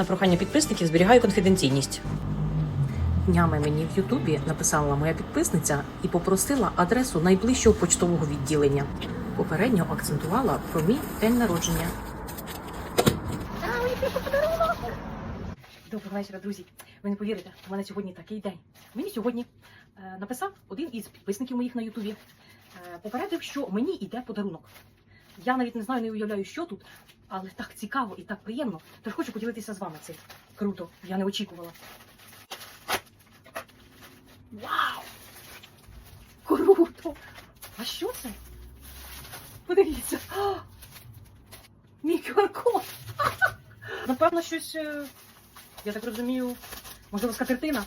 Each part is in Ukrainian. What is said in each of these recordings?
На прохання підписників зберігаю конфіденційність. Днями мені в Ютубі написала моя підписниця і попросила адресу найближчого почтового відділення. Попередньо акцентувала про мій день народження. Доброго вечора, друзі. Ви не повірите, у мене сьогодні такий день. Мені сьогодні е, написав один із підписників моїх на Ютубі. Е, попередив, що мені йде подарунок. Я навіть не знаю, не уявляю, що тут, але так цікаво і так приємно. Тож хочу поділитися з вами цим. Круто, я не очікувала. Вау! Круто! А що це? Подивіться. Мій QR-код. Напевно, щось, е, я так розумію, можливо, скатертина.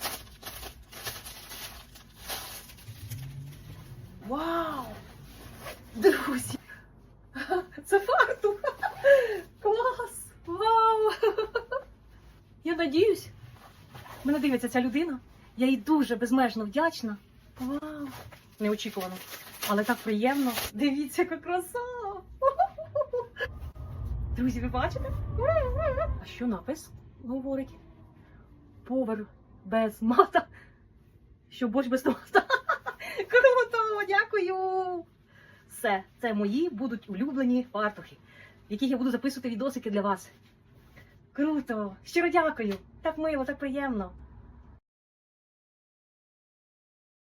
Вау! Друзі! Це фартух! Клас! Вау! Я надіюсь, мене дивиться ця людина. Я їй дуже безмежно вдячна. Вау! Неочікувано. Але так приємно. Дивіться, яка краса! Друзі, ви бачите? А що напис говорить? Повар без мата. Що борщ без томата. Круто! Дякую! Все, це мої будуть улюблені фартухи, в яких я буду записувати відосики для вас. Круто! Щиро дякую! Так мило, так приємно.